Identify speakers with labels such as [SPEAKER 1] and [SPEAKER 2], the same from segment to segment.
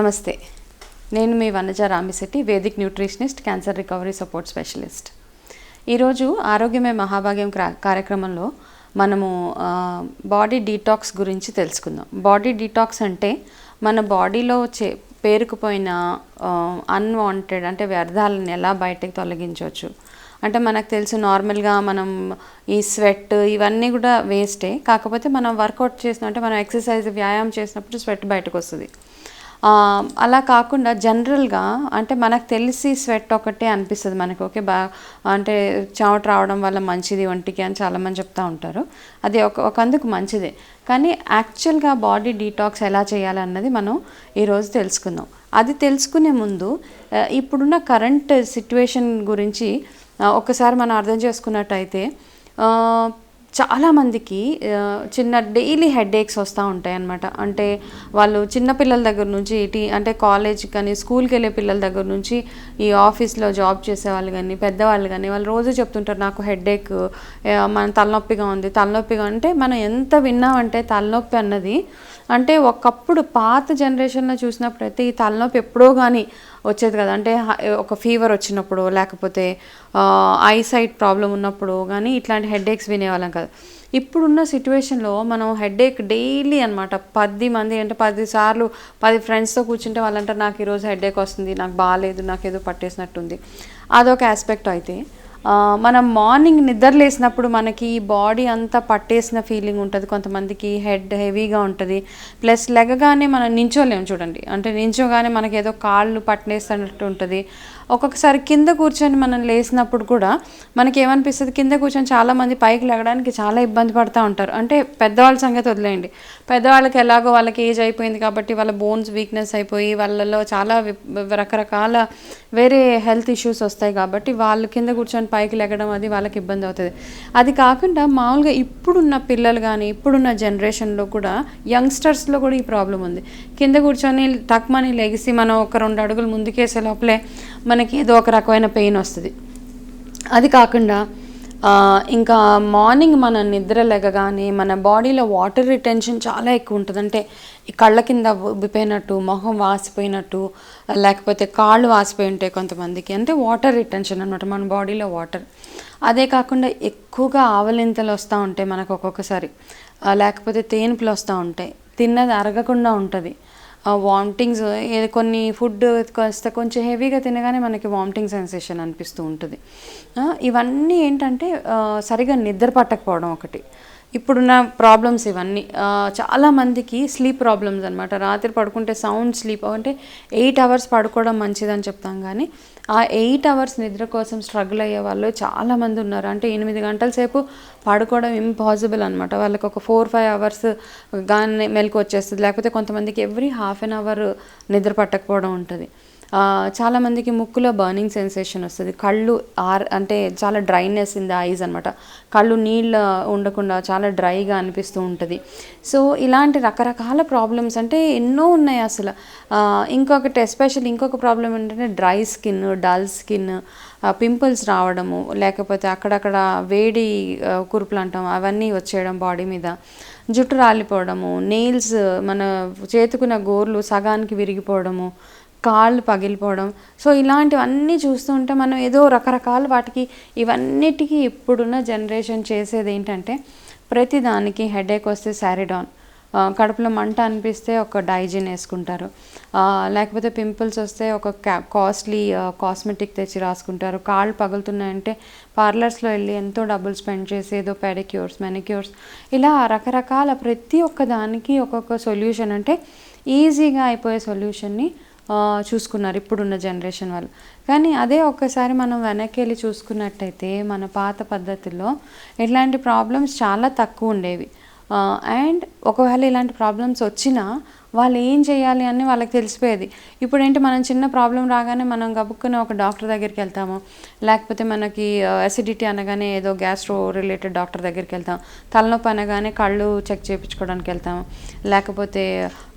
[SPEAKER 1] నమస్తే. నేను మీ Vanaja Ramisetti vedic nutritionist cancer recovery support specialist. ఈరోజు ఆరోగ్యమే మహాభాగ్యం క్రా- కార్యక్రమంలో మనము బాడీ డీటాక్స్ గురించి తెలుసుకుందాం. బాడీ డీటాక్స్ అంటే మన బాడీలో చే పేరుకుపోయిన అన్వాంటెడ్ అంటే వ్యర్థాలను ఎలా బయటకు తొలగించవచ్చు? అంటే మనకు తెలుసు నార్మల్గా మనం ఈ స్వెట్ ఇవన్నీ కూడా వేస్టే. కాకపోతే మనం వర్కౌట్ చేసిన అంటే మనం ఎక్సర్సైజ్ వ్యాయామం చేసినప్పుడు స్వెట్ బయటకు వస్తుంది. అలా కాకుండా జనరల్గా అంటే మనకు తెలిసి స్వెట్ ఒకటే అనిపిస్తుంది మనకి. ఓకే బా అంటే చెమట రావడం వల్ల మంచిది ఒంటికి అని చాలామంది చెప్తూ ఉంటారు. అది ఒక ఒకందుకు మంచిదే. కానీ యాక్చువల్గా బాడీ డీటాక్స్ ఎలా చేయాలన్నది మనం ఈరోజు తెలుసుకుందాం. అది తెలుసుకునే ముందు ఇప్పుడున్న కరెంట్ సిట్యువేషన్ గురించి ఒకసారి మనం అర్థం చేసుకున్నట్టయితే చాలామందికి చిన్న డైలీ హెడ్ ఏక్స్ వస్తూ ఉంటాయి అన్నమాట అంటే వాళ్ళు చిన్న పిల్లల దగ్గర నుంచి టీ అంటే కాలేజ్ కానీ స్కూల్కి వెళ్ళే పిల్లల దగ్గర నుంచి ఈ ఆఫీస్లో జాబ్ చేసే వాళ్ళు కానీ పెద్దవాళ్ళు కానీ వాళ్ళు రోజు చెప్తుంటారు నాకు హెడ్ ఏక్ మన తలనొప్పిగా ఉంది తలనొప్పిగా అంటే మనం ఎంత విన్నామంటే తలనొప్పి అన్నది అంటే ఒకప్పుడు పాత జనరేషన్లో చూసినప్పుడైతే ఈ తలనొప్పి ఎప్పుడో కానీ వచ్చేది కదా. అంటే ఒక ఫీవర్ వచ్చినప్పుడు లేకపోతే ఐసైట్ ప్రాబ్లం ఉన్నప్పుడు కానీ ఇట్లాంటి హెడేక్స్ వినేవాళ్ళం కదా. ఇప్పుడున్న సిచ్యువేషన్లో మనం హెడేక్ డైలీ అనమాట పది మంది అంటే పది సార్లు పది ఫ్రెండ్స్తో కూర్చుంటే వాళ్ళంటారు నాకు ఈరోజు హెడేక్ వస్తుంది నాకు బాగాలేదు నాకు ఏదో పట్టేసినట్టుంది. అదొక ఆస్పెక్ట్ అయితే. మనం మార్నింగ్ నిద్ర లేసినప్పుడు మనకి బాడీ అంతా పట్టేసిన ఫీలింగ్ ఉంటుంది. కొంతమందికి హెడ్ హెవీగా ఉంటుంది. ప్లస్ లెగగానే మనం నించోలేము చూడండి. అంటే నించోగానే మనకి ఏదో కాళ్ళు పట్టేస్తున్నట్టు ఉంటుంది. ఒక్కొక్కసారి కింద కూర్చొని మనం లేసినప్పుడు కూడా మనకి ఏమనిపిస్తుంది కింద కూర్చొని చాలామంది పైకి లెగడానికి చాలా ఇబ్బంది పడుతూ ఉంటారు. అంటే పెద్దవాళ్ళ సంగతి వదిలేయండి. పెద్దవాళ్ళకి ఎలాగో వాళ్ళకి ఏజ్ అయిపోయింది కాబట్టి వాళ్ళ బోన్స్ వీక్నెస్ అయిపోయి వాళ్ళలో చాలా రకరకాల వేరే హెల్త్ ఇష్యూస్ వస్తాయి కాబట్టి వాళ్ళు కింద కూర్చొని పైకి లెగడం అది వాళ్ళకి ఇబ్బంది అవుతుంది. అది కాకుండా మామూలుగా ఇప్పుడున్న పిల్లలు కానీ ఇప్పుడున్న జనరేషన్లో కూడా యంగ్స్టర్స్లో కూడా ఈ ప్రాబ్లం ఉంది. కింద కూర్చొని తక్కువని లెగిసి మనం ఒక రెండు అడుగులు ముందుకేసే లోపలే మన మనకి ఏదో ఒక రకమైన పెయిన్ వస్తుంది. అది కాకుండా ఇంకా మార్నింగ్ మన నిద్ర లెగగానే మన బాడీలో వాటర్ రిటెన్షన్ చాలా ఎక్కువ ఉంటుంది. అంటే ఈ కళ్ళ కింద ఉబ్బిపోయినట్టు మొహం వాసిపోయినట్టు లేకపోతే కాళ్ళు వాసిపోయి ఉంటాయి కొంతమందికి అంటే వాటర్ రిటెన్షన్ అనమాట మన బాడీలో వాటర్. అదే కాకుండా ఎక్కువగా ఆవలింతలు వస్తూ ఉంటాయి మనకు ఒక్కొక్కసారి లేకపోతే తేనుపులు వస్తూ ఉంటాయి తిన్నది అరగకుండా ఉంటుంది. వామిటింగ్స్ కొన్ని ఫుడ్ కాస్త కొంచెం హెవీగా తినగానే మనకి వామిటింగ్ సెన్సేషన్ అనిపిస్తూ ఉంటుంది. ఇవన్నీ ఏంటంటే సరిగా నిద్ర పట్టకపోవడం ఒకటి. ఇప్పుడున్న ప్రాబ్లమ్స్ ఇవన్నీ. చాలామందికి స్లీప్ ప్రాబ్లమ్స్ అనమాట రాత్రి పడుకుంటే సౌండ్ స్లీప్ అంటే ఎయిట్ అవర్స్ పడుకోవడం మంచిదని చెప్తాం కానీ ఆ ఎయిట్ అవర్స్ నిద్ర కోసం స్ట్రగుల్ అయ్యే వాళ్ళు చాలామంది ఉన్నారు. అంటే ఎనిమిది గంటల సేపు పడుకోవడం ఇంపాసిబుల్ అనమాట వాళ్ళకి ఒక ఫోర్ ఫైవ్ అవర్స్ గానే మెలకు వచ్చేస్తుంది. లేకపోతే కొంతమందికి ఎవ్రీ హాఫ్ అన్ అవర్ నిద్ర పట్టకపోవడం ఉంటుంది. చాలామందికి ముక్కులో బర్నింగ్ సెన్సేషన్ వస్తుంది. కళ్ళు ఆర్ అంటే చాలా డ్రైనెస్ ఇన్ ద ఐస్ అనమాట కళ్ళు నీళ్ళ ఉండకుండా చాలా డ్రైగా అనిపిస్తూ ఉంటుంది. సో ఇలాంటి రకరకాల ప్రాబ్లమ్స్ అంటే ఎన్నో ఉన్నాయి అసలు. ఇంకొకటి ఎస్పెషల్ ఇంకొక ప్రాబ్లం ఏంటంటే dry skin dull skin pimples రావడము లేకపోతే అక్కడక్కడ వేడి కురుపులు అంటాం అవన్నీ వచ్చేయడం బాడీ మీద. జుట్టు రాలిపోవడము నెయిల్స్ మన చేతుకున్న గోర్లు సగానికి విరిగిపోవడము కాళ్ళు పగిలిపోవడం. సో ఇలాంటివన్నీ చూస్తూ ఉంటే మనం ఏదో రకరకాల వాటికి ఇవన్నిటికీ ఇప్పుడున్న జనరేషన్ చేసేది ఏంటంటే ప్రతిదానికి హెడేక్ వస్తే శారీడాన్. కడుపులో మంట అనిపిస్తే ఒక డైజిన్ వేసుకుంటారు. లేకపోతే పింపుల్స్ వస్తే ఒక కాస్ట్లీ కాస్మెటిక్ తెచ్చి రాసుకుంటారు. కాళ్ళు పగులుతున్నాయంటే పార్లర్స్లో వెళ్ళి ఎంతో డబ్బులు స్పెండ్ చేసి ఏదో పెడిక్యూర్స్ మెనిక్యూర్స్ ఇలా రకరకాల ప్రతి ఒక్క దానికి ఒక్కొక్క సొల్యూషన్. అంటే ఈజీగా అయిపోయే సొల్యూషన్ని చూసుకున్నారు ఇప్పుడున్న జనరేషన్ వాళ్ళు. కానీ అదే ఒక్కసారి మనం వెనక్కి వెళ్ళి చూసుకున్నట్టయితే మన పాత పద్ధతుల్లో ఇట్లాంటి ప్రాబ్లమ్స్ చాలా తక్కువ ఉండేవి. అండ్ ఒకవేళ ఇలాంటి ప్రాబ్లమ్స్ వచ్చినా వాళ్ళు ఏం చేయాలి అని వాళ్ళకి తెలిసిపోయేది. ఇప్పుడు ఏంటి మనం చిన్న ప్రాబ్లం రాగానే మనం గబుక్కుని ఒక డాక్టర్ దగ్గరికి వెళ్తాము. లేకపోతే మనకి అసిడిటీ అనగానే ఏదో గ్యాస్ట్రో రిలేటెడ్ డాక్టర్ దగ్గరికి వెళ్తాం. తలనొప్పి అనగానే కళ్ళు చెక్ చేయించుకోవడానికి వెళ్తాము. లేకపోతే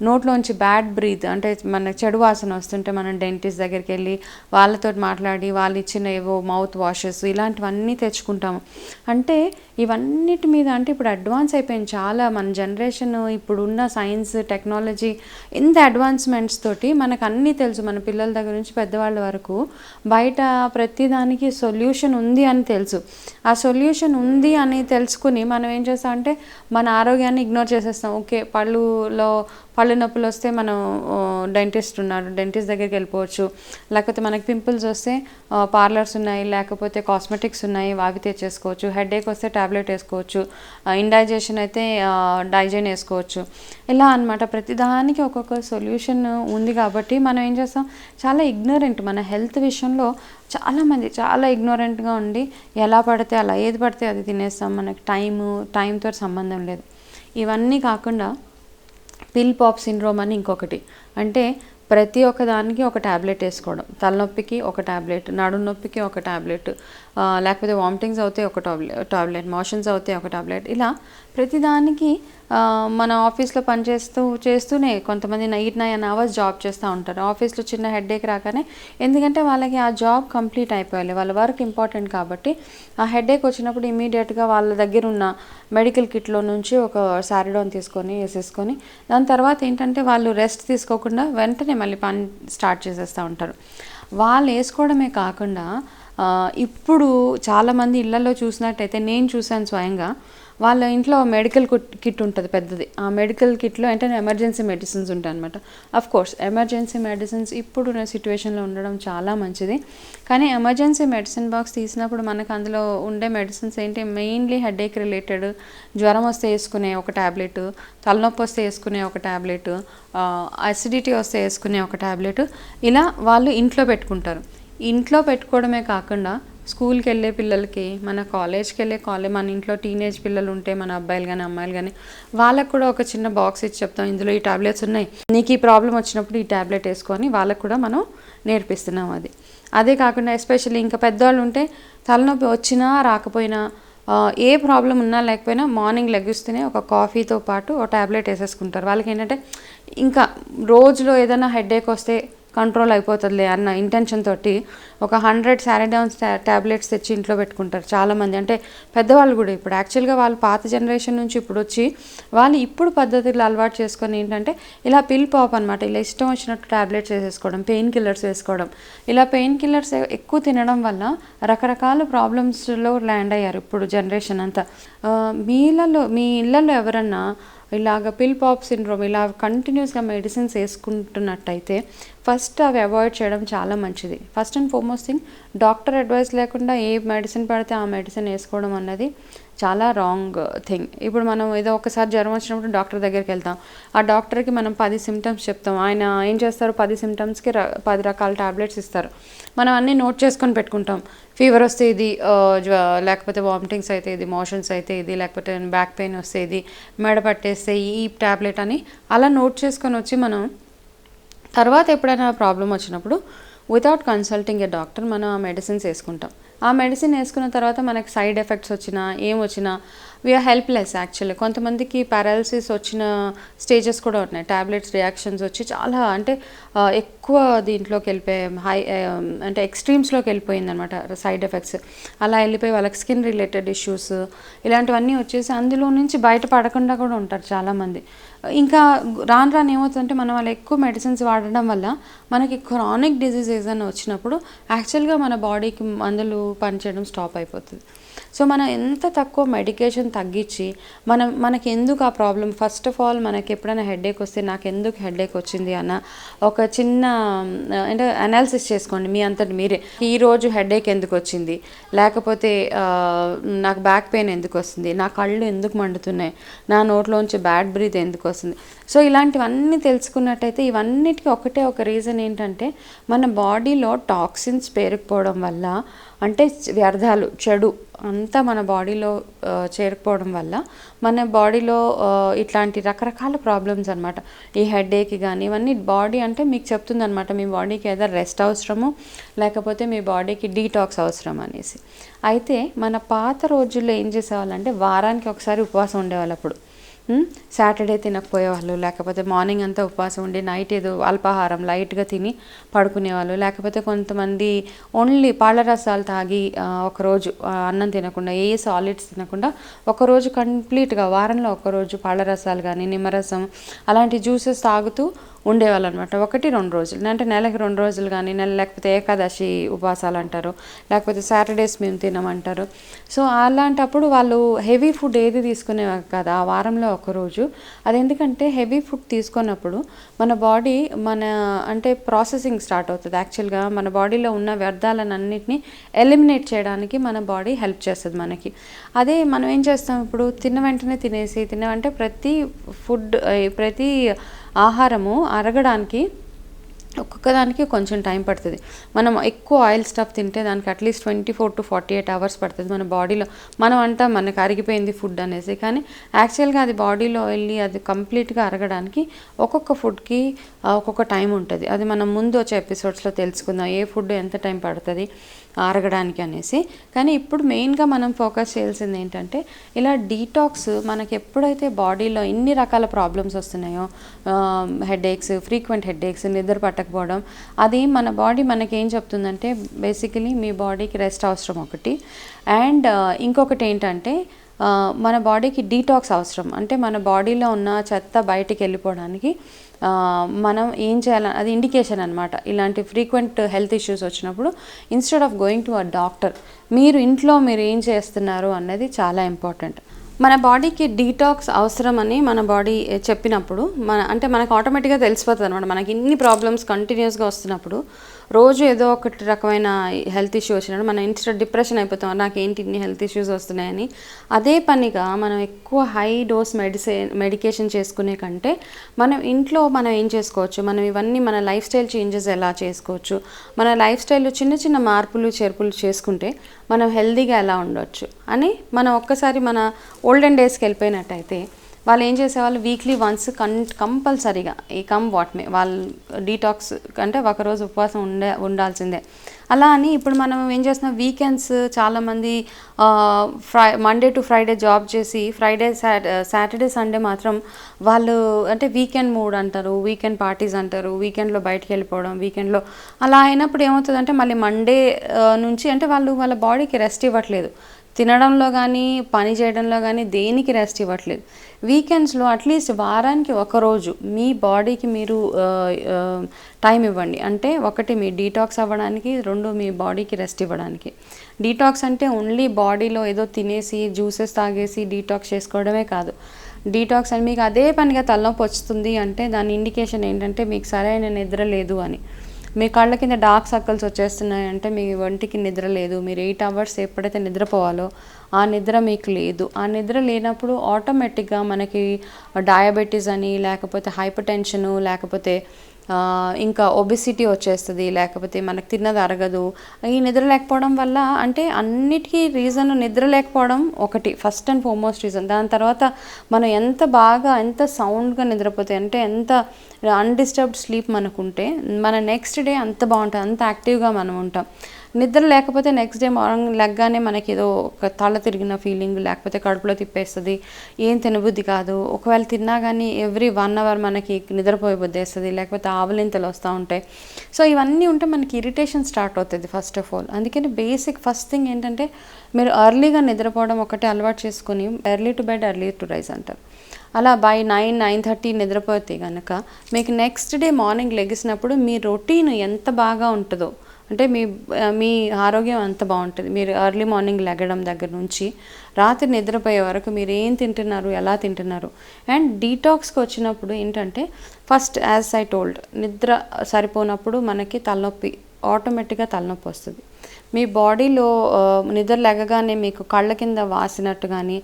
[SPEAKER 1] నోట్లోంచి బ్యాడ్ బ్రీత్ అంటే మన చెడు వాసన వస్తుంటే మనం డెంటిస్ట్ దగ్గరికి వెళ్ళి వాళ్ళతో మాట్లాడి వాళ్ళు ఇచ్చిన ఏవో మౌత్ వాషెస్ ఇలాంటివన్నీ తెచ్చుకుంటాము. అంటే ఇవన్నిటి మీద అంటే ఇప్పుడు అడ్వాన్స్ అయిపోయింది. చాలా మన జనరేషన్ ఇప్పుడున్న సైన్స్ టెక్నాలజీ టెక్నాలజీ ఇంత అడ్వాన్స్మెంట్స్ తోటి మనకు అన్నీ తెలుసు. మన పిల్లల దగ్గర నుంచి పెద్దవాళ్ళ వరకు బయట ప్రతిదానికి సొల్యూషన్ ఉంది అని తెలుసు. ఆ సొల్యూషన్ ఉంది అని తెలుసుకుని మనం ఏం చేస్తాం అంటే మన ఆరోగ్యాన్ని ఇగ్నోర్ చేసేస్తాం. ఓకే పళ్ళులో పళ్ళు నొప్పులు వస్తే మనం డెంటిస్ట్ ఉన్నారు డెంటిస్ట్ దగ్గరికి వెళ్ళిపోవచ్చు. లేకపోతే మనకి పింపుల్స్ వస్తే పార్లర్స్ ఉన్నాయి లేకపోతే కాస్మెటిక్స్ ఉన్నాయి అవి తెచ్చేసుకోవచ్చు. హెడేక్ వస్తే ట్యాబ్లెట్ వేసుకోవచ్చు. ఇండైజేషన్ అయితే డైజెన్ వేసుకోవచ్చు. ఇలా అనమాట ప్రతిదానికి ఒక్కొక్క సొల్యూషన్ ఉంది కాబట్టి మనం ఏం చేస్తాం? చాలా ఇగ్నోరెంట్ మన హెల్త్ విషయంలో చాలామంది చాలా ఇగ్నోరెంట్గా ఉండి ఎలా పడితే అలా ఏది పడితే అది తినేస్తాం. మనకి టైము టైంతో సంబంధం లేదు. ఇవన్నీ కాకుండా పిల్ పాప్ సిండ్రోమ్ అని ఇంకొకటి. అంటే ప్రతి ఒక్క దానికి ఒక ట్యాబ్లెట్ వేసుకోవడం. తలనొప్పికి ఒక ట్యాబ్లెట్ నడుం నొప్పికి ఒక ట్యాబ్లెట్ లేకపోతే వామిటింగ్స్ అవుతాయి ఒక టాబ్లెట్ టాబ్లెట్ మోషన్స్ అవుతాయి ఒక టాబ్లెట్. ఇలా ప్రతిదానికి మన ఆఫీస్లో పనిచేస్తూ చేస్తూనే కొంతమంది నైట్ నైన్ అవర్స్ జాబ్ చేస్తూ ఉంటారు. ఆఫీస్లో చిన్న హెడేక్ రాగానే ఎందుకంటే వాళ్ళకి ఆ జాబ్ కంప్లీట్ అయిపోయాలి. వాళ్ళ వర్క్ ఇంపార్టెంట్ కాబట్టి ఆ హెడేక్ వచ్చినప్పుడు ఇమీడియట్గా వాళ్ళ దగ్గర ఉన్న మెడికల్ కిట్లో నుంచి ఒక సారిడోన్ తీసుకొని వేసేసుకొని దాని తర్వాత ఏంటంటే వాళ్ళు రెస్ట్ తీసుకోకుండా వెంటనే మళ్ళీ పని స్టార్ట్ చేసేస్తూ ఉంటారు. వాళ్ళు వేసుకోవడమే కాకుండా ఇప్పుడు చాలామంది ఇళ్ళలో చూసినట్టయితే నేను చూశాను స్వయంగా వాళ్ళ ఇంట్లో మెడికల్ కిట్ ఉంటుంది పెద్దది. ఆ మెడికల్ కిట్లో అంటే ఎమర్జెన్సీ మెడిసిన్స్ ఉంటాయి అనమాట అఫ్ కోర్స్ ఎమర్జెన్సీ మెడిసిన్స్ ఇప్పుడు సిచ్యువేషన్లో ఉండడం చాలా మంచిది. కానీ ఎమర్జెన్సీ మెడిసిన్ బాక్స్ తీసినప్పుడు మనకు అందులో ఉండే మెడిసిన్స్ ఏంటి? Mainly headache related. జ్వరం వస్తే వేసుకునే ఒక ట్యాబ్లెట్ తలనొప్పి వస్తే వేసుకునే ఒక ట్యాబ్లెట్ అసిడిటీ వస్తే వేసుకునే ఒక ట్యాబ్లెట్ ఇలా వాళ్ళు ఇంట్లో పెట్టుకుంటారు. ఇంట్లో పెట్టుకోవడమే కాకుండా స్కూల్కి వెళ్ళే పిల్లలకి మన కాలేజ్కి వెళ్ళే కాలేజ్ మన ఇంట్లో టీనేజ్ పిల్లలు ఉంటే మన అబ్బాయిలు కానీ అమ్మాయిలు కానీ వాళ్ళకు కూడా ఒక చిన్న బాక్స్ ఇచ్చి చెప్తాం. ఇందులో ఈ టాబ్లెట్స్ ఉన్నాయి. నీకు ఈ ప్రాబ్లం వచ్చినప్పుడు ఈ టాబ్లెట్ వేసుకొని వాళ్ళకు కూడా మనం నేర్పిస్తున్నాం అది. అదే కాకుండా ఎస్పెషల్లీ ఇంకా పెద్దవాళ్ళు ఉంటే తలనొప్పి వచ్చినా రాకపోయినా ఏ ప్రాబ్లం ఉన్నా లేకపోయినా మార్నింగ్ లెగిస్తేనే ఒక కాఫీతో పాటు ఒక ట్యాబ్లెట్ వేసేసుకుంటారు. వాళ్ళకి ఏంటంటే ఇంకా రోజులో ఏదైనా హెడేక్ వస్తే కంట్రోల్ అయిపోతుందిలే అన్న ఇంటెన్షన్ తోటి ఒక హండ్రెడ్ శారిడౌన్స్ ట్యాబ్లెట్స్ తెచ్చి ఇంట్లో పెట్టుకుంటారు చాలామంది. అంటే పెద్దవాళ్ళు కూడా ఇప్పుడు యాక్చువల్గా వాళ్ళు పాత జనరేషన్ నుంచి ఇప్పుడు వచ్చి వాళ్ళు ఇప్పుడు పద్ధతులు అలవాటు చేసుకొని ఏంటంటే ఇలా పిల్ పాప్ అనమాట ఇలా ఇష్టం వచ్చినట్టు ట్యాబ్లెట్స్ వేసేసుకోవడం పెయిన్ కిల్లర్స్ వేసుకోవడం. ఇలా పెయిన్ కిల్లర్స్ ఎక్కువ తినడం వల్ల రకరకాల ప్రాబ్లమ్స్లో ల్యాండ్ అయ్యారు ఇప్పుడు జనరేషన్ అంతా. మీలలో మీ ఇళ్ళల్లో ఎవరన్నా ఇలాగ పిల్ పాప్ సిండ్రోమ్ ఇలా కంటిన్యూస్గా మెడిసిన్స్ వేసుకుంటున్నట్టయితే ఫస్ట్ అవి అవాయిడ్ చేయడం చాలా మంచిది. First and foremost thing doctor advice లేకుండా ఏ మెడిసిన్ పడితే ఆ మెడిసిన్ వేసుకోవడం అన్నది చాలా రాంగ్ థింగ్ ఇప్పుడు మనం ఏదో ఒకసారి జ్వరం వచ్చినప్పుడు డాక్టర్ దగ్గరికి వెళ్తాం. ఆ డాక్టర్కి మనం పది సిమ్టమ్స్ చెప్తాం. ఆయన ఏం చేస్తారు? పది సిమ్టమ్స్కి పది రకాల టాబ్లెట్స్ ఇస్తారు. మనం అన్నీ నోట్ చేసుకొని పెట్టుకుంటాం. ఫీవర్ వస్తే ఇది జ్వ లేకపోతే వామిటింగ్స్ అయితే ఇది మోషన్స్ అయితే ఇది లేకపోతే బ్యాక్ పెయిన్ వస్తే ఇది మెడ పట్టేస్తే ఈ టాబ్లెట్ అని అలా నోట్ చేసుకొని వచ్చి మనం తర్వాత ఎప్పుడైనా ప్రాబ్లం వచ్చినప్పుడు వితౌట్ కన్సల్టింగ్ ఏ డాక్టర్ మనం ఆ మెడిసిన్స్ వేసుకుంటాం. ఆ మెడిసిన్ వేసుకున్న తర్వాత మనకి సైడ్ ఎఫెక్ట్స్ వచ్చినా ఏం వచ్చినా వీఆర్ హెల్ప్లెస్ యాక్చువల్లీ కొంతమందికి పారాలసిస్ వచ్చిన స్టేజెస్ కూడా ఉన్నాయి టాబ్లెట్స్ రియాక్షన్స్ వచ్చి చాలా అంటే ఎక్కువ దీంట్లోకి వెళ్ళిపోయి హై అంటే ఎక్స్ట్రీమ్స్లోకి వెళ్ళిపోయింది అనమాట సైడ్ ఎఫెక్ట్స్ అలా వెళ్ళిపోయి వాళ్ళకి స్కిన్ రిలేటెడ్ ఇష్యూస్ ఇలాంటివన్నీ వచ్చేసి అందులో నుంచి బయటపడకుండా కూడా ఉంటారు చాలామంది. ఇంకా రాను రాను ఏమవుతుందంటే మనం వాళ్ళు ఎక్కువ మెడిసిన్స్ వాడడం వల్ల మనకి క్రానిక్ డిజీజ్ ఏదైనా వచ్చినప్పుడు యాక్చువల్గా మన బాడీకి మందులు పనిచేయడం స్టాప్ అయిపోతుంది. సో మనం ఎంత తక్కువ మెడికేషన్ తగ్గించి మనం మనకి ఎందుకు ఆ ప్రాబ్లం ఫస్ట్ ఆఫ్ ఆల్ మనకి ఎప్పుడైనా హెడేక్ వస్తే నాకు ఎందుకు హెడేక్ వచ్చింది అన్న ఒక చిన్న అంటే అనాలిసిస్ చేసుకోండి. మీ అంతటి మీరే. ఈ రోజు హెడేక్ ఎందుకు వచ్చింది? లేకపోతే నాకు బ్యాక్ పెయిన్ ఎందుకు వస్తుంది? నా కళ్ళు ఎందుకు మండుతున్నాయి? నా నోట్లోంచి బ్యాడ్ బ్రీత్ ఎందుకు వస్తుంది? సో ఇలాంటివన్నీ తెలుసుకున్నట్టయితే ఇవన్నిటికీ ఒకటే ఒక రీజన్ ఏంటంటే మన బాడీలో టాక్సిన్స్ పేరుకుపోవడం వల్ల అంటే వ్యర్థాలు చెడు అంతా మన బాడీలో ఆ, వల్ల మన బాడీలో ఇట్లాంటి రకరకాల ప్రాబ్లమ్స్ అనమాట ఈ హెడేక్ కానీ ఇవన్నీ బాడీ అంటే మీకు చెప్తుంది అనమాట మీ బాడీకి ఏదో రెస్ట్ అవసరము లేకపోతే మీ బాడీకి డీటాక్స్ అవసరం అనేసి. అయితే మన పాత రోజుల్లో ఏం చేసేవాళ్ళంటే వారానికి ఒకసారి ఉపవాసం ఉండేవాళ్ళు అప్పుడు Hmm? సాటర్డే తినకపోయేవాళ్ళు లేకపోతే మార్నింగ్ అంతా ఉపవాసం ఉండి నైట్ ఏదో అల్పాహారం లైట్గా తిని పడుకునేవాళ్ళు లేకపోతే కొంతమంది ఓన్లీ పాల రసాలు తాగి ఒకరోజు అన్నం తినకుండా ఏ సాలిడ్స్ తినకుండా ఒకరోజు కంప్లీట్గా వారంలో ఒకరోజు పాల రసాలు కానీ నిమ్మరసం అలాంటి జ్యూసెస్ తాగుతూ ఉండేవాళ్ళు అనమాట ఒకటి రెండు రోజులు. అంటే నెలకి రెండు రోజులు కానీ నెల లేకపోతే ఏకాదశి ఉపవాసాలు అంటారు. లేకపోతే సాటర్డేస్ మేము తినమంటారు. సో అలాంటప్పుడు వాళ్ళు హెవీ ఫుడ్ ఏది తీసుకునేవారు కదా. ఆ వారంలో ఒకరోజు అది ఎందుకంటే హెవీ ఫుడ్ తీసుకున్నప్పుడు మన బాడీ మన అంటే ప్రాసెసింగ్ స్టార్ట్ అవుతుంది. యాక్చువల్గా మన బాడీలో ఉన్న వ్యర్థాలను అన్నిటిని ఎలిమినేట్ చేయడానికి మన బాడీ హెల్ప్ చేస్తుంది మనకి. అదే మనం ఏం చేస్తాం ఇప్పుడు? తిన్న వెంటనే తినేసి తిన్న అంటే ప్రతి ఫుడ్ ప్రతి ఆహారము అరగడానికి ఒక్కొక్క దానికి కొంచెం టైం పడుతుంది. మనం ఎక్కువ ఆయిల్ స్టఫ్ తింటే దానికి at least twenty four to forty eight hours పడుతుంది మన బాడీలో. మనం అంటాం మనకు అరిగిపోయింది ఫుడ్ అనేసి కానీ యాక్చువల్గా అది బాడీలో వెళ్ళి అది కంప్లీట్గా అరగడానికి ఒక్కొక్క ఫుడ్కి ఒక్కొక్క టైం ఉంటుంది. అది మనం ముందు వచ్చే ఎపిసోడ్స్లో తెలుసుకుందాం ఏ ఫుడ్ ఎంత టైం పడుతుంది ఆరగడానికి అనేసి. కానీ ఇప్పుడు మెయిన్గా మనం ఫోకస్ చేయాల్సింది ఏంటంటే ఇలా డీటాక్స్ మనకి ఎప్పుడైతే బాడీలో ఇన్ని రకాల ప్రాబ్లమ్స్ వస్తున్నాయో హెడేక్స్ ఫ్రీక్వెంట్ హెడేక్స్ నిద్ర పట్టకపోవడం అది మన బాడీ మనకి ఏం చెప్తుందంటే బేసికలీ మీ బాడీకి రెస్ట్ అవసరం ఒకటి. అండ్ ఇంకొకటి ఏంటంటే మన బాడీకి డీటాక్స్ అవసరం. అంటే మన బాడీలో ఉన్న చెత్త బయటికి వెళ్ళిపోవడానికి మనం ఏం చేయాలని అది ఇండికేషన్ అనమాట ఇలాంటి ఫ్రీక్వెంట్ హెల్త్ ఇష్యూస్ వచ్చినప్పుడు instead of going to a doctor మీరు ఇంట్లో మీరు ఏం చేస్తున్నారు అన్నది చాలా ఇంపార్టెంట్ మన బాడీకి డీటాక్స్ అవసరం అని మన బాడీ చెప్పినప్పుడు మన అంటే మనకు ఆటోమేటిక్గా తెలిసిపోతుంది అనమాట మనకి ఇన్ని ప్రాబ్లమ్స్ కంటిన్యూస్గా వస్తున్నప్పుడు రోజు ఏదో ఒకటి రకమైన హెల్త్ ఇష్యూ వచ్చినప్పుడు మనం ఇన్స్టెంట్ డిప్రెషన్ అయిపోతాం నాకు ఏంటి ఇన్ని హెల్త్ ఇష్యూస్ వస్తున్నాయని. అదే పనిగా మనం ఎక్కువ హై డోస్ మెడిసిన్ మెడికేషన్ చేసుకునే కంటే మనం ఇంట్లో మనం ఏం చేసుకోవచ్చు? మనం ఇవన్నీ మన లైఫ్ స్టైల్ చేంజెస్ ఎలా చేసుకోవచ్చు? మన లైఫ్ స్టైల్లో చిన్న చిన్న మార్పులు చేర్పులు చేసుకుంటే మనం హెల్తీగా ఎలా ఉండొచ్చు? అని మనం ఒక్కసారి మన ఓల్డెన్ డేస్కి వెళ్ళిపోయినట్టయితే వాళ్ళు ఏం చేసేవాళ్ళు? వీక్లీ వన్స్ కన్ కంపల్సరీగా ఈ కమ్ వాట్ మే వాళ్ళు డీటాక్స్ అంటే ఒకరోజు ఉపవాసం ఉండే ఉండాల్సిందే. అలా అని ఇప్పుడు మనం ఏం చేస్తున్నాం? వీకెండ్స్ చాలామంది Fri Monday to Friday job చేసి ఫ్రైడే సాటర్డే సండే మాత్రం వాళ్ళు అంటే వీకెండ్ మూడ్ అంటారు వీకెండ్ పార్టీస్ అంటారు వీకెండ్లో బయటికి వెళ్ళిపోవడం వీకెండ్లో అలా అయినప్పుడు ఏమవుతుందంటే మళ్ళీ మండే నుంచి అంటే వాళ్ళు వాళ్ళ బాడీకి రెస్ట్ ఇవ్వట్లేదు. తినడంలో కానీ పని చేయడంలో కానీ దేనికి రెస్ట్ ఇవ్వట్లేదు. వీకెండ్స్లో అట్లీస్ట్ వారానికి ఒకరోజు మీ బాడీకి మీరు టైం ఇవ్వండి. అంటే ఒకటి మీ డీటాక్స్ అవ్వడానికి రెండు మీ బాడీకి రెస్ట్ ఇవ్వడానికి. డీటాక్స్ అంటే ఓన్లీ బాడీలో ఏదో తినేసి జ్యూసెస్ తాగేసి డీటాక్స్ చేసుకోవడమే కాదు. డీటాక్స్ అని మీకు అదే పనిగా తలనొప్పి వస్తుంది అంటే దాని ఇండికేషన్ ఏంటంటే మీకు సరైన నిద్ర లేదు అని. మీ కళ్ళ కింద డార్క్ సర్కిల్స్ వచ్చేస్తున్నాయి అంటే మీ ఒంటికి నిద్ర లేదు మీరు ఎయిట్ అవర్స్ ఎప్పుడైతే నిద్రపోవాలో ఆ నిద్ర మీకు లేదు. ఆ నిద్ర లేనప్పుడు ఆటోమేటిక్గా మనకి డయాబెటీస్ అని లేకపోతే హైపర్ టెన్షను లేకపోతే ఇంకా ఒబెసిటీ వచ్చేస్తుంది లేకపోతే మనకు తిన్నది అరగదు. ఈ నిద్ర లేకపోవడం వల్ల అంటే అన్నిటికీ రీజన్ నిద్ర లేకపోవడం ఒకటి ఫస్ట్ అండ్ ఫార్మోస్ట్ రీజన్ దాని తర్వాత మనం ఎంత బాగా ఎంత సౌండ్గా నిద్రపోతే అంటే ఎంత అన్డిస్టర్బ్డ్ స్లీప్ మనకుంటే మన నెక్స్ట్ డే అంత బాగుంటుంది అంత యాక్టివ్గా మనం ఉంటాం. నిద్ర లేకపోతే నెక్స్ట్ డే మార్నింగ్ లెగ్గానే మనకి ఏదో ఒక తల తిరిగిన ఫీలింగ్ లేకపోతే కడుపులో తిప్పేస్తుంది. ఏం తినబుద్ధి కాదు. ఒకవేళ తిన్నా కానీ ఎవ్రీ వన్ అవర్ మనకి నిద్రపోయే బుద్ధి వేస్తుంది లేకపోతే ఆవలింతలు వస్తూ ఉంటాయి సో ఇవన్నీ ఉంటే మనకి ఇరిటేషన్ స్టార్ట్ అవుతుంది ఫస్ట్ ఆఫ్ ఆల్ అందుకని బేసిక్ ఫస్ట్ థింగ్ ఏంటంటే మీరు ఎర్లీగా నిద్రపోవడం ఒకటే అలవాటు చేసుకొని early to bed early to rise అంటారు. అలా బై నైన్ నైన్ థర్టీ నిద్రపోతే కనుక మీకు నెక్స్ట్ డే మార్నింగ్ లెగిసినప్పుడు మీ రొటీన్ ఎంత బాగా ఉంటుందో అంటే మీ మీ ఆరోగ్యం అంత బాగుంటుంది. మీరు ఎర్లీ మార్నింగ్ లెగడం దగ్గర నుంచి రాత్రి నిద్రపోయే వరకు మీరు ఏం తింటున్నారు ఎలా తింటున్నారు? అండ్ డీటాక్స్కి వచ్చినప్పుడు ఏంటంటే ఫస్ట్ యాజ్ ఐ టోల్డ్ నిద్ర సరిపోనప్పుడు మనకి తలనొప్పి ఆటోమేటిక్గా తలనొప్పి వస్తుంది. మీ బాడీలో నిద్ర లేగగానే మీకు కళ్ళ కింద వాసినట్టు కానీ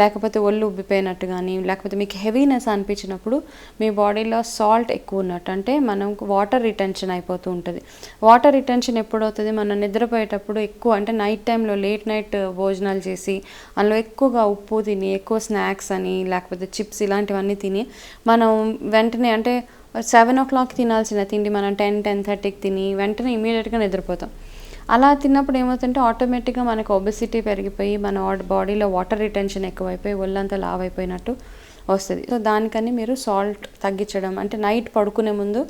[SPEAKER 1] లేకపోతే ఒళ్ళు ఉబ్బిపోయినట్టు కానీ లేకపోతే మీకు హెవీనెస్ అనిపించినప్పుడు మీ బాడీలో సాల్ట్ ఎక్కువ ఉన్నట్టు అంటే మనం వాటర్ రిటెన్షన్ అయిపోతూ ఉంటుంది. వాటర్ రిటెన్షన్ ఎప్పుడవుతుంది? మనం నిద్రపోయేటప్పుడు ఎక్కువ అంటే నైట్ టైంలో లేట్ నైట్ భోజనాలు చేసి అందులో ఎక్కువగా ఉప్పు తిని ఎక్కువ స్నాక్స్ అని లేకపోతే చిప్స్ ఇలాంటివన్నీ తిని మనం వెంటనే అంటే సెవెన్ ఓ క్లాక్ తినాల్సిన తిండి మనం టెన్ టెన్ థర్టీకి తిని వెంటనే ఇమీడియట్గా నిద్రపోతాం. అలా తిన్నప్పుడు ఏమవుతుంటే ఆటోమేటిక్గా మనకు ఒబెసిటీ పెరిగిపోయి మన బాడీలో వాటర్ రిటెన్షన్ ఎక్కువైపోయి ఒళ్ళంతా లావ్ అయిపోయినట్టు వస్తుంది. సో దానికని మీరు సాల్ట్ తగ్గించడం అంటే నైట్ పడుకునే ముందు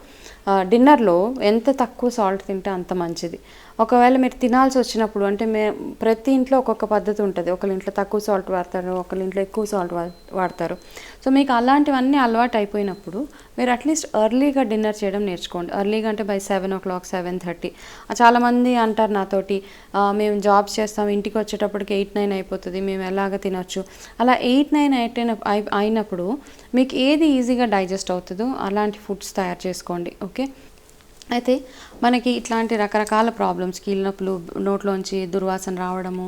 [SPEAKER 1] డిన్నర్లో ఎంత తక్కువ సాల్ట్ తింటే అంత మంచిది. ఒకవేళ మీరు తినాల్సి వచ్చినప్పుడు అంటే మే ప్రతి ఇంట్లో ఒక్కొక్క పద్ధతి ఉంటుంది. ఒకళ్ళ ఇంట్లో తక్కువ సాల్ట్ వాడతారు ఒకళ్ళ ఇంట్లో ఎక్కువ సాల్ట్ వాడతారు. సో మీకు అలాంటివన్నీ అలవాటు అయిపోయినప్పుడు మీరు అట్లీస్ట్ ఎర్లీగా డిన్నర్ చేయడం నేర్చుకోండి. ఎర్లీగా అంటే by seven o'clock seven thirty. చాలామంది అంటారు నాతోటి మేము జాబ్స్ చేస్తాం ఇంటికి వచ్చేటప్పటికి ఎయిట్ నైన్ అయిపోతుంది మేము ఎలాగ తినొచ్చు? అలా ఎయిట్ నైన్ ఎయిట్ అయిన అయినప్పుడు మీకు ఏది ఈజీగా డైజెస్ట్ అవుతుందో అలాంటి ఫుడ్స్ తయారు చేసుకోండి ఓకే? అయితే మనకి ఇట్లాంటి రకరకాల ప్రాబ్లమ్స్ కీళ్ళనొప్పులు నోట్లోంచి దుర్వాసన రావడము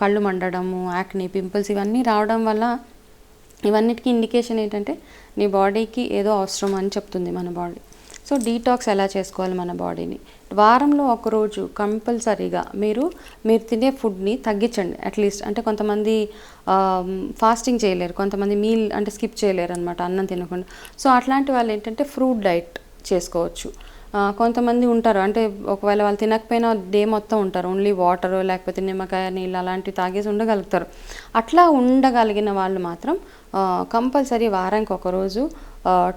[SPEAKER 1] కళ్ళు మండడము యాక్ని పింపుల్స్ ఇవన్నీ రావడం వల్ల ఇవన్నిటికీ ఇండికేషన్ ఏంటంటే నీ బాడీకి ఏదో అవసరం అని చెప్తుంది మన బాడీ. సో డీటాక్స్ ఎలా చేసుకోవాలి మన బాడీని? వారంలో ఒకరోజు కంపల్సరీగా మీరు మీరు తినే ఫుడ్ని తగ్గించండి అట్లీస్ట్ అంటే కొంతమంది ఫాస్టింగ్ చేయలేరు. కొంతమంది మీల్ అంటే స్కిప్ చేయలేరు అనమాట అన్నం తినకుండా. సో అట్లాంటి వాళ్ళు ఏంటంటే ఫ్రూట్ డైట్ చేసుకోవచ్చు. కొంతమంది ఉంటారు. అంటే ఒకవేళ వాళ్ళు తినకపోయినా డే మొత్తం ఉంటారు. ఓన్లీ వాటర్ లేకపోతే నిమ్మకాయ నీళ్ళు అలాంటివి తాగేసి ఉండగలుగుతారు. అట్లా ఉండగలిగిన వాళ్ళు మాత్రం కంపల్సరీ వారానికి ఒకరోజు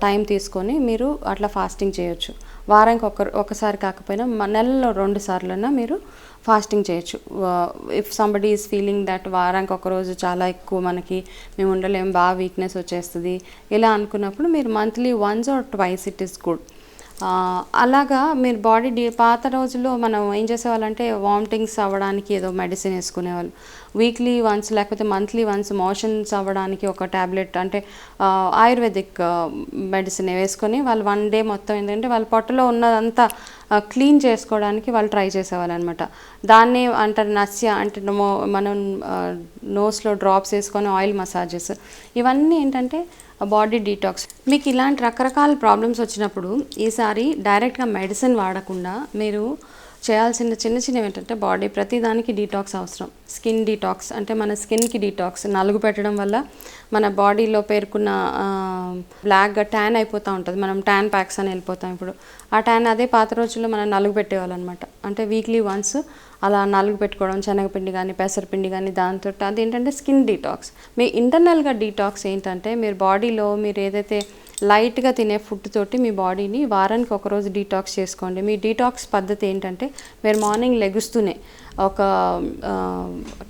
[SPEAKER 1] టైం తీసుకొని మీరు అట్లా ఫాస్టింగ్ చేయొచ్చు. వారానికి ఒక ఒకసారి కాకపోయినా మ- నెలలో రెండు సార్లైనా మీరు ఫాస్టింగ్ చేయొచ్చు. If somebody is feeling that వారానికి ఒకరోజు చాలా ఎక్కువ మనకి మేము ఉండలేము బాగా వీక్నెస్ వచ్చేస్తుంది ఇలా అనుకున్నప్పుడు మీరు monthly once or twice it is good అలాగా మీరు బాడీ డి పాత రోజుల్లో మనం ఏం చేసేవాళ్ళంటే వామిటింగ్స్ అవ్వడానికి ఏదో మెడిసిన్ వేసుకునేవాళ్ళు. వీక్లీ వన్స్ లేకపోతే మంత్లీ వన్స్ మోషన్స్ అవ్వడానికి ఒక ట్యాబ్లెట్ అంటే ఆయుర్వేదిక్ మెడిసిన్ వేసుకొని వాళ్ళు వన్ డే మొత్తం ఏంటంటే వాళ్ళ పొట్టలో ఉన్నదంతా క్లీన్ చేసుకోవడానికి వాళ్ళు ట్రై చేసేవాళ్ళు అనమాట దాన్నే అంటారు నస్య అంటే మనం నోస్లో డ్రాప్స్ వేసుకొని ఆయిల్ మసాజెస్. ఇవన్నీ ఏంటంటే బాడీ డీటాక్స్ మీకు ఇలాంటి రకరకాల ప్రాబ్లమ్స్ వచ్చినప్పుడు ఈసారి డైరెక్ట్గా మెడిసిన్ వాడకుండా మీరు చేయాల్సిన చిన్న చిన్నవి ఏంటంటే బాడీ ప్రతిదానికి డీటాక్స్ అవసరం. స్కిన్ డీటాక్స్ అంటే మన స్కిన్కి డీటాక్స్ నలుగు పెట్టడం వల్ల మన బాడీలో పేర్కొన్న బ్లాక్గా ట్యాన్ అయిపోతూ ఉంటుంది. మనం ట్యాన్ ప్యాక్స్ అని వెళ్ళిపోతాం ఇప్పుడు. ఆ ట్యాన్ అదే పాత రోజుల్లో మనం నలుగు పెట్టేవాళ్ళనమాట. అంటే వీక్లీ వన్స్ అలా నలుగు పెట్టుకోవడం శనగపిండి కానీ పెసరపిండి కానీ దాంతో అది ఏంటంటే స్కిన్ డీటాక్స్ మీ ఇంటర్నల్గా డీటాక్స్ ఏంటంటే మీరు బాడీలో మీరు ఏదైతే లైట్గా తినే ఫుడ్ తోటి మీ బాడీని వారానికి ఒకరోజు డీటాక్స్ చేసుకోండి. మీ డీటాక్స్ పద్ధతి ఏంటంటే మీరు మార్నింగ్ లెగుస్తూనే ఒక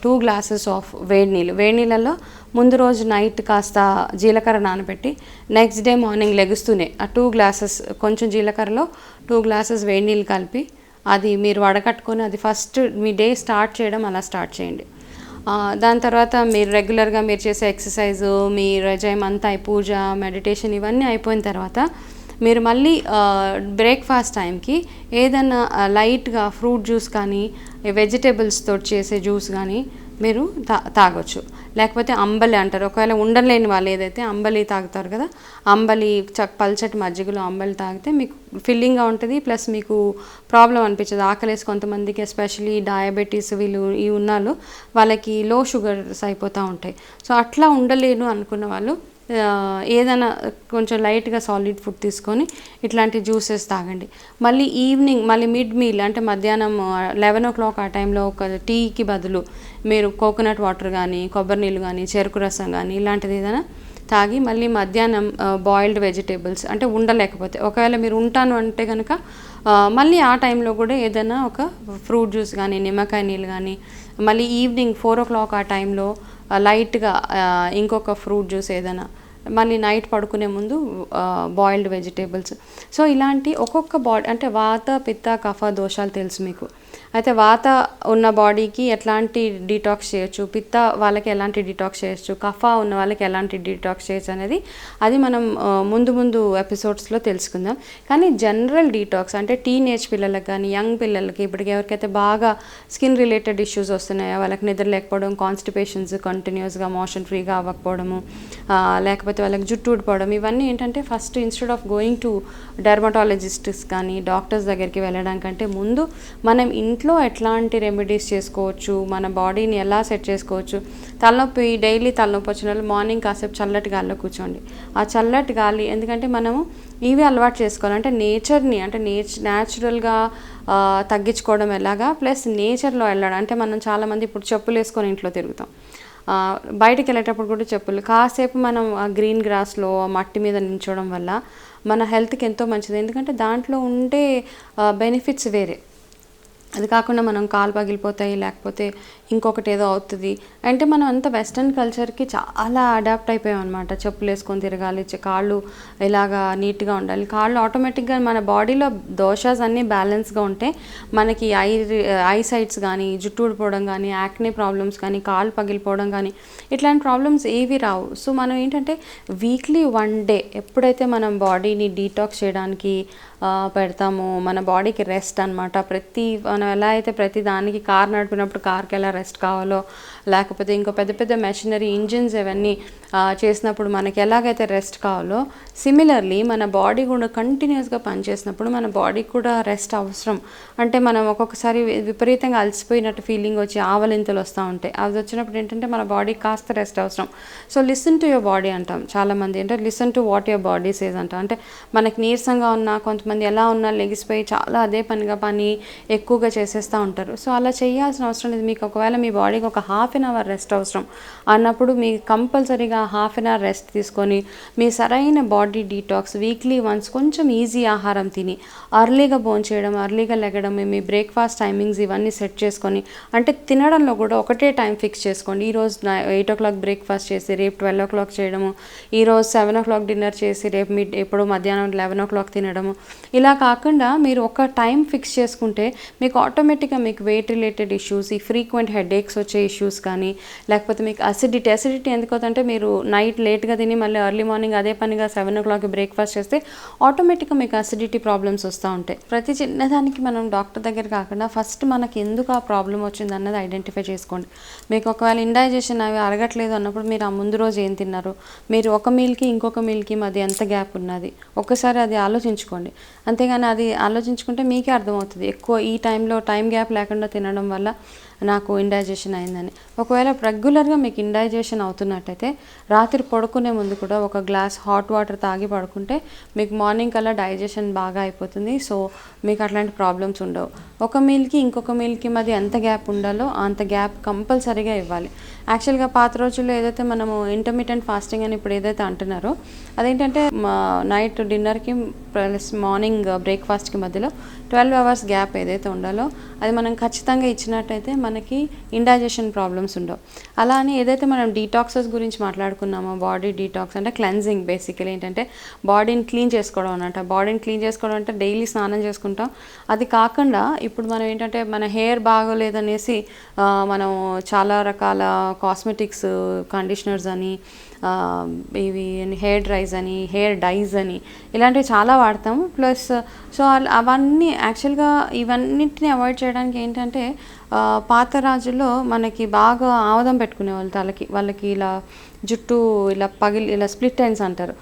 [SPEAKER 1] టూ గ్లాసెస్ ఆఫ్ వేడి నీళ్ళు. వేడి నీళ్ళల్లో ముందు రోజు నైట్ కాస్త జీలకర్ర నానబెట్టి నెక్స్ట్ డే మార్నింగ్ లెగుస్తూనే ఆ టూ గ్లాసెస్ కొంచెం జీలకర్రలో టూ గ్లాసెస్ వేడి నీళ్ళు కలిపి అది మీరు వడకట్టుకొని అది ఫస్ట్ మీ డే స్టార్ట్ చేయడం అలా స్టార్ట్ చేయండి. దాని తర్వాత మీరు రెగ్యులర్గా మీరు చేసే ఎక్సర్సైజ్ మీ రజయం అంతా అయి- పూజ మెడిటేషన్ ఇవన్నీ అయిపోయిన తర్వాత మీరు మళ్ళీ బ్రేక్ఫాస్ట్ టైంకి ఏదైనా లైట్గా ఫ్రూట్ జ్యూస్ కానీ వెజిటేబుల్స్తో చేసే జ్యూస్ కానీ మీరు తా తాగొచ్చు. లేకపోతే అంబలి అంటారు. ఒకవేళ ఉండలేని వాళ్ళు ఏదైతే అంబలి తాగుతారు కదా అంబలి చ పల్చటి మజ్జిగలో అంబలి తాగితే మీకు ఫిల్లింగ్గా ఉంటుంది ప్లస్ మీకు ప్రాబ్లం అనిపించదు. ఆకలేసి కొంతమందికి ఎస్పెషలీ డయాబెటీస్ వీళ్ళు ఈ ఉన్నాళ్ళు వాళ్ళకి లో షుగర్స్ అయిపోతూ ఉంటాయి. సో అట్లా ఉండలేను అనుకున్న వాళ్ళు ఏదైనా కొంచెం లైట్గా సాలిడ్ ఫుడ్ తీసుకొని ఇట్లాంటి జ్యూసెస్ తాగండి. మళ్ళీ ఈవినింగ్ మళ్ళీ మిడ్ మీల్ అంటే మధ్యాహ్నం లెవెన్ ఓ క్లాక్ ఆ టైంలో ఒక టీకి బదులు మీరు కోకోనట్ వాటర్ కానీ కొబ్బరి నీళ్ళు కానీ చెరుకు రసం కానీ ఇలాంటిది ఏదైనా తాగి మళ్ళీ మధ్యాహ్నం బాయిల్డ్ వెజిటేబుల్స్ అంటే ఉండలేకపోతే ఒకవేళ మీరు ఉంటాను అంటే కనుక మళ్ళీ ఆ టైంలో కూడా ఏదైనా ఒక ఫ్రూట్ జ్యూస్ కానీ నిమ్మకాయ నీళ్ళు కానీ మళ్ళీ ఈవినింగ్ ఫోర్ ఓ క్లాక్ ఆ టైంలో లైట్గా ఇంకొక ఫ్రూట్ జ్యూస్ ఏదైనా మళ్ళీ నైట్ పడుకునే ముందు బాయిల్డ్ వెజిటేబుల్స్. సో ఇలాంటి ఒక్కొక్క బాడీ అంటే వాత పిత్త కఫ దోషాలు తెలుసు మీకు. అయితే వాత ఉన్న బాడీకి ఎట్లాంటి డీటాక్స్ చేయొచ్చు? పిత్త వాళ్ళకి ఎలాంటి డీటాక్స్ చేయొచ్చు? కఫ ఉన్న వాళ్ళకి ఎలాంటి డీటాక్స్ చేయొచ్చు అనేది అది మనం ముందు ముందు ఎపిసోడ్స్లో తెలుసుకుందాం. కానీ జనరల్ డీటాక్స్ అంటే టీనేజ్ పిల్లలకు కానీ యంగ్ పిల్లలకి ఇప్పటికి ఎవరికైతే బాగా స్కిన్ రిలేటెడ్ ఇష్యూస్ వస్తున్నాయో వాళ్ళకి నిద్ర లేకపోవడం కాన్స్టిపేషన్స్ కంటిన్యూస్గా మోషన్ ఫ్రీగా అవ్వకపోవడము లేకపోతే వాళ్ళకి జుట్టు ఊడిపోవడం ఇవన్నీ ఏంటంటే first instead of going to dermatologists కానీ డాక్టర్స్ దగ్గరికి వెళ్ళడానికంటే ముందు మనం ఇంట్లో ఎట్లాంటి రెమెడీస్ చేసుకోవచ్చు? మన బాడీని ఎలా సెట్ చేసుకోవచ్చు? తలనొప్పి డైలీ తలనొప్పి వచ్చిన వాళ్ళు మార్నింగ్ కాసేపు చల్లటి గాలిలో కూర్చోండి. ఆ చల్లటి గాలి ఎందుకంటే మనము ఇవి అలవాటు చేసుకోవాలి. అంటే నేచర్ని అంటే నేచ్ న్యాచురల్గా తగ్గించుకోవడం ఎలాగా? ప్లస్ నేచర్లో వెళ్ళడం. అంటే మనం చాలామంది ఇప్పుడు చెప్పులు వేసుకొని ఇంట్లో తిరుగుతాం. బయటికి వెళ్ళేటప్పుడు కూడా చెప్పులు. కాసేపు మనం ఆ గ్రీన్ గ్రాస్లో మట్టి మీద నించోవడం వల్ల మన హెల్త్కి ఎంతో మంచిది. ఎందుకంటే దాంట్లో ఉండే బెనిఫిట్స్ వేరే. అది కాకుండా మనం కాలు పగిలిపోతాయి లేకపోతే ఇంకొకటి ఏదో అవుతుంది. అంటే మనం అంత వెస్ట్రన్ కల్చర్కి చాలా అడాప్ట్ అయిపోయాం అనమాట చెప్పులు వేసుకొని తిరగాలి కాళ్ళు ఇలాగా నీట్గా ఉండాలి. కాళ్ళు ఆటోమేటిక్గా మన బాడీలో దోషాస్ అన్నీ బ్యాలెన్స్గా ఉంటే మనకి ఐ ఐ సైట్స్ కానీ జుట్టు ఊడిపోవడం కానీ యాక్నే ప్రాబ్లమ్స్ కానీ కాళ్ళు పగిలిపోవడం కానీ ఇట్లాంటి ప్రాబ్లమ్స్ ఏవి రావు. సో మనం ఏంటంటే వీక్లీ వన్ డే ఎప్పుడైతే మనం బాడీని డీటాక్స్ చేయడానికి పెడతాము. మన బాడీకి రెస్ట్ అనమాట ప్రతి మనం ఎలా అయితే ప్రతి దానికి కార్ నడిపినప్పుడు కార్కి ఎలా రెస్ట్ కావాలో లేకపోతే ఇంకో పెద్ద పెద్ద మెషినరీ ఇంజిన్స్ ఇవన్నీ చేసినప్పుడు మనకి ఎలాగైతే రెస్ట్ కావాలో సిమిలర్లీ మన బాడీ కూడా కంటిన్యూస్గా పనిచేసినప్పుడు మన బాడీకి కూడా రెస్ట్ అవసరం. అంటే మనం ఒక్కొక్కసారి విపరీతంగా అలసిపోయినట్టు ఫీలింగ్ వచ్చి ఆవలింతలు వస్తూ ఉంటాయి. అది వచ్చినప్పుడు ఏంటంటే మన బాడీకి కాస్త రెస్ట్ అవసరం. So listen to your body అంటాం చాలామంది. అంటే listen to what your body says అంటాం. అంటే మనకి నీరసంగా ఉన్నా కొంతమంది ఎలా ఉన్నా లెగిసిపోయి చాలా అదే పనిగా పని ఎక్కువగా చేసేస్తూ ఉంటారు. సో అలా చేయాల్సిన అవసరం లేదు. మీకు ఒకవేళ మీ బాడీకి ఒక half half an hour rest అవసరం. అన్నప్పుడు మీ కంపల్సరీగా హాఫ్ అన్ అవర్ రెస్ట్ తీసుకొని మీ సరైన బాడీ డీటాక్స్ వీక్లీ వన్స్ కొంచెం ఈజీ ఆహారం తిని అర్లీగా భోంచేయడం అర్లీగా లెగడం మీ బ్రేక్ఫాస్ట్ టైమింగ్స్ ఇవన్నీ సెట్ చేసుకొని అంటే తినడంలో కూడా ఒకటే టైం ఫిక్స్ చేసుకోండి. ఈరోజు ఎయిట్ ఓ క్లాక్ బ్రేక్ఫాస్ట్ చేసి రేపు ట్వెల్వ్ ఓ క్లాక్ చేయడము ఈరోజు సెవెన్ ఓ క్లాక్ డిన్నర్ చేసి రేపు మీ ఎప్పుడు మధ్యాహ్నం లెవెన్ ఓ క్లాక్ తినడము. ఇలా కాకుండా మీరు ఒక టైం ఫిక్స్ చేసుకుంటే మీకు ఆటోమేటిక్గా మీకు వెయిట్ రిలేటెడ్ ఇష్యూస్ ఈ ఫ్రీక్వెంట్ హెడ్ ఏక్స్ వచ్చే ఇష్యూస్ కానీ లేకపోతే మీకు అసిడిటీ అసిడిటీ ఎందుకు అవుతుందంటే మీరు నైట్ లేట్గా తిని మళ్ళీ ఎర్లీ మార్నింగ్ అదే పనిగా సెవెన్ ఓ క్లాక్ బ్రేక్ఫాస్ట్ చేస్తే ఆటోమేటిక్గా మీకు అసిడిటీ ప్రాబ్లమ్స్ వస్తూ ఉంటాయి. ప్రతి చిన్నదానికి మనం డాక్టర్ దగ్గర కాకుండా ఫస్ట్ మనకి ఎందుకు ఆ ప్రాబ్లం వచ్చింది అన్నది ఐడెంటిఫై చేసుకోండి. మీకు ఒకవేళ ఇండైజెషన్ అవి అరగట్లేదు అన్నప్పుడు మీరు ఆ ముందు రోజు ఏం తిన్నారు? మీరు ఒక మీల్కి ఇంకొక మీల్కి మధ్య ఎంత గ్యాప్ ఉన్నది? ఒక్కసారి అది ఆలోచించుకోండి. అంతేగాని అది ఆలోచించుకుంటే మీకే అర్థమవుతుంది. ఎక్కువ ఈ టైంలో టైం గ్యాప్ లేకుండా తినడం వల్ల నాకు ఇండైజెషన్ అయిందని. ఒకవేళ రెగ్యులర్గా మీకు ఇండైజెషన్ అవుతున్నట్టయితే రాత్రి పడుకునే ముందు కూడా ఒక గ్లాస్ హాట్ వాటర్ తాగి పడుకుంటే మీకు మార్నింగ్ కల్లా డైజెషన్ బాగా అయిపోతుంది. సో మీకు అట్లాంటి ప్రాబ్లమ్స్ ఉండవు. ఒక మీల్కి ఇంకొక మీల్కి మధ్య ఎంత గ్యాప్ ఉండాలో అంత గ్యాప్ కంపల్సరీగా ఇవ్వాలి. యాక్చువల్గా పాత రోజుల్లో ఏదైతే మనము ఇంటర్మీడియంట్ ఫాస్టింగ్ అని ఇప్పుడు ఏదైతే అంటున్నారో అదేంటంటే నైట్ డిన్నర్కి ప్లస్ మార్నింగ్ బ్రేక్ఫాస్ట్కి మధ్యలో ట్వెల్వ్ అవర్స్ గ్యాప్ ఏదైతే ఉండాలో అది మనం ఖచ్చితంగా ఇచ్చినట్టయితే మనకి ఇండైజెషన్ ప్రాబ్లమ్స్ ఉండవు. అలా అని ఏదైతే మనం డీటాక్సెస్ గురించి మాట్లాడుకున్నామో బాడీ డీటాక్స్ అంటే క్లెన్జింగ్ బేసికలీ ఏంటంటే బాడీని క్లీన్ చేసుకోవడం అన్నమాట. బాడీని క్లీన్ చేసుకోవడం అంటే డైలీ స్నానం చేసుకుంటాం. అది కాకుండా ఇప్పుడు మనం ఏంటంటే మన హెయిర్ బాగోలేదనేసి మనం చాలా రకాల కాస్మెటిక్స్ కండిషనర్స్ uh, అని ఇవి హెయిర్ డ్రైస్ అని హెయిర్ డైస్ అని ఇలాంటివి చాలా వాడతాము. ప్లస్ సో అవన్నీ యాక్చువల్గా ఇవన్నిటిని అవాయిడ్ చేయడానికి ఏంటంటే పాత రాజుల్లో మనకి బాగా ఆముదం పెట్టుకునేవాళ్ళు తలకి వాళ్ళకి ఇలా జుట్టు ఇలా పగిలి ఇలా స్ప్లిట్ టైన్స్ అంటారు.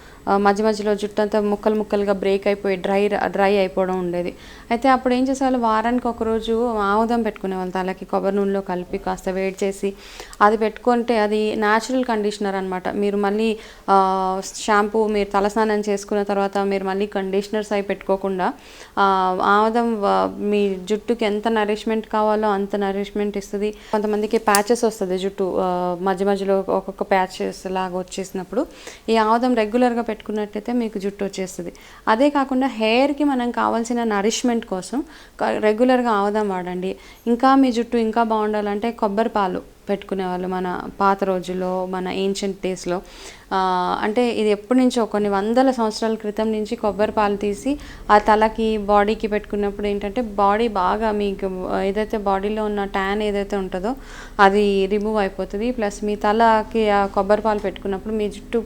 [SPEAKER 1] మధ్య మధ్యలో జుట్టు అంతా ముక్కలు ముక్కలుగా బ్రేక్ అయిపోయి డ్రై డ్రై అయిపోవడం ఉండేది. అయితే అప్పుడు ఏం చేసేవాళ్ళు? వారానికి ఒక రోజు ఆముదం పెట్టుకునేవాళ్ళు తలకి కొబ్బరి నూనెలో కలిపి కాస్త వేడి చేసి అది పెట్టుకుంటే అది న్యాచురల్ కండిషనర్ అనమాట మీరు మళ్ళీ షాంపూ మీరు తలస్నానం చేసుకున్న తర్వాత మీరు మళ్ళీ కండిషనర్స్ అవి పెట్టుకోకుండా ఆముదం మీ జుట్టుకి ఎంత నరిష్మెంట్ కావాలో అంత నరిష్మెంట్ ఇస్తుంది. కొంతమందికి ప్యాచెస్ వస్తుంది జుట్టు మధ్య మధ్యలో ఒక్కొక్క ప్యాచెస్ లాగా వచ్చేసినప్పుడు. ఈ ఆముదం రెగ్యులర్గా పెట్టుకున్నట్లయితే మీకు జుట్టు వచ్చేస్తుంది. అదే కాకుండా హెయిర్కి మనం కావాల్సిన నరిష్మెంట్ కోసం రెగ్యులర్గా ఆవదం వాడండి. ఇంకా మీ జుట్టు ఇంకా బాగుండాలంటే కొబ్బరి పాలు పెట్టుకునేవాళ్ళు మన పాత రోజుల్లో మన ఏన్షియంట్ డేస్లో అంటే ఇది ఎప్పటి నుంచో కొన్ని వందల సంవత్సరాల క్రితం నుంచి కొబ్బరి పాలు తీసి ఆ తలకి బాడీకి పెట్టుకున్నప్పుడు ఏంటంటే బాడీ బాగా మీకు ఏదైతే బాడీలో ఉన్న ట్యాన్ ఏదైతే ఉంటుందో అది రిమూవ్ అయిపోతుంది. ప్లస్ మీ తలకి ఆ కొబ్బరి పాలు పెట్టుకున్నప్పుడు మీ జుట్టు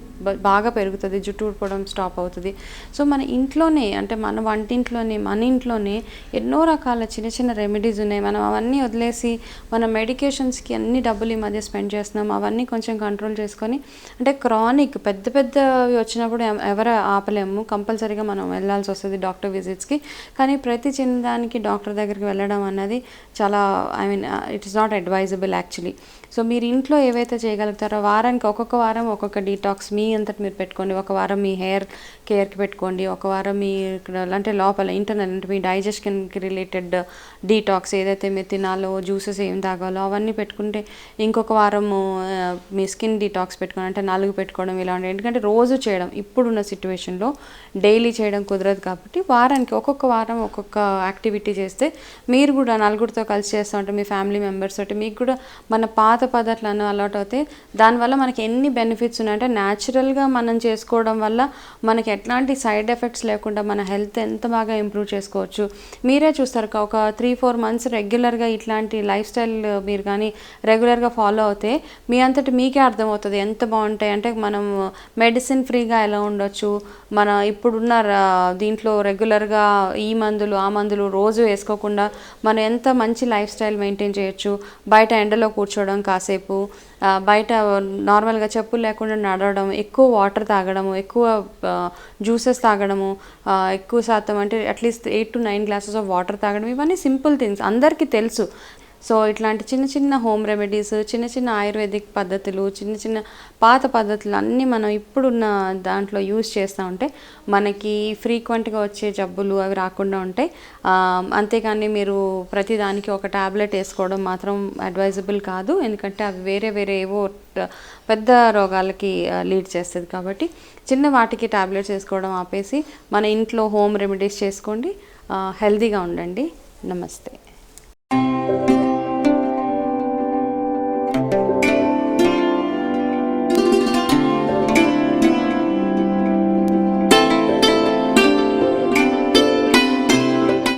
[SPEAKER 1] బాగా పెరుగుతుంది జుట్టు ఊడిపోవడం స్టాప్ అవుతుంది. సో మన ఇంట్లోనే అంటే మన వంటింట్లోనే మన ఇంట్లోనే ఎన్నో రకాల చిన్న చిన్న రెమెడీస్ ఉన్నాయి. మనం అవన్నీ వదిలేసి మన మెడికేషన్స్కి అన్ని డబ్బులు ఈ మధ్య స్పెండ్ చేస్తున్నాం అవన్నీ కొంచెం కంట్రోల్ చేసుకొని అంటే క్రానిక్ పెద్ద పెద్దవి వచ్చినప్పుడు ఎవరు ఆపలేము. కంపల్సరీగా మనం వెళ్ళాల్సి వస్తుంది డాక్టర్ విజిట్స్కి. కానీ ప్రతి చిన్నదానికి డాక్టర్ దగ్గరికి వెళ్ళడం అన్నది చాలా I mean it is not advisable actually. So మీరు ఇంట్లో ఏవైతే చేయగలుగుతారో వారానికి ఒక్కొక్క వారం ఒక్కొక్క డీటాక్స్ మీ అంతటి మీరు పెట్టుకోండి. ఒక వారం మీ హెయిర్ కేర్కి పెట్టుకోండి. ఒక వారం మీ ఇక్కడ అంటే లోపల ఇంటర్నల్ అంటే మీ డైజెషన్కి రిలేటెడ్ డీటాక్స్ ఏదైతే మీరు తినాలో జ్యూసెస్ ఏం తాగాలో అవన్నీ పెట్టుకుంటే ఇంకొక వారము మీ స్కిన్ డీటాక్స్ పెట్టుకోండి. అంటే నలుగు పెట్టుకోవడం ఇలాంటివి. ఎందుకంటే రోజు చేయడం ఇప్పుడున్న సిచ్యువేషన్లో డైలీ చేయడం కుదరదు కాబట్టి వారానికి ఒక్కొక్క వారం ఒక్కొక్క యాక్టివిటీ చేస్తే మీరు కూడా నలుగురితో కలిసి చేస్తూ ఉంటే మీ ఫ్యామిలీ మెంబర్స్ తోటి మీకు కూడా మన పాత పద్ధతులను అలవాటు అవుతాయి దానివల్ల మనకి ఎన్ని బెనిఫిట్స్ ఉన్నాయంటే న్యాచురల్గా మనం చేసుకోవడం వల్ల మనకి ఎట్లాంటి సైడ్ ఎఫెక్ట్స్ లేకుండా మన హెల్త్ ఎంత బాగా ఇంప్రూవ్ చేసుకోవచ్చు. మీరే చూస్తారు ఒక- ఒక త్రీ ఫోర్ మంత్స్ రెగ్యులర్గా ఇట్లాంటి లైఫ్ స్టైల్ మీరు కానీ రెగ్యులర్గా ఫాలో అవుతే మీ అంతటి మీకే అర్థమవుతుంది ఎంత బాగుంటాయి. అంటే మనం మెడిసిన్ ఫ్రీగా ఎలా ఉండొచ్చు? మన ఇప్పుడున్న దీంట్లో రెగ్యులర్గా ఈ మందులు ఆ మందులు రోజు వేసుకోకుండా మనం ఎంత మంచి లైఫ్ స్టైల్ మెయింటైన్ చేయొచ్చు? బయట ఎండలో కూర్చోవడం కాసేపు బయట నార్మల్గా చెప్పులు లేకుండా నడవడం ఎక్కువ వాటర్ తాగడము ఎక్కువ జ్యూసెస్ తాగడము ఎక్కువ శాతం అంటే at least eight to nine glasses of water తాగడం ఇవన్నీ సింపుల్ థింగ్స్ అందరికీ తెలుసు. సో ఇట్లాంటి చిన్న చిన్న హోమ్ రెమెడీస్ చిన్న చిన్న ఆయుర్వేదిక్ పద్ధతులు చిన్న చిన్న పాత పద్ధతులు అన్నీ మనం ఇప్పుడున్న దాంట్లో యూస్ చేస్తూ ఉంటే మనకి ఫ్రీక్వెంట్గా వచ్చే జబ్బులు అవి రాకుండా ఉంటాయి. అంతేకాని మీరు ప్రతిదానికి ఒక టాబ్లెట్ వేసుకోవడం మాత్రం అడ్వైజబుల్ కాదు. ఎందుకంటే అవి వేరే వేరే ఏవో పెద్ద రోగాలకి లీడ్ చేస్తుంది కాబట్టి చిన్న వాటికి టాబ్లెట్స్ వేసుకోవడం ఆపేసి మన ఇంట్లో హోమ్ రెమెడీస్ చేసుకోండి. హెల్తీగా ఉండండి. నమస్తే.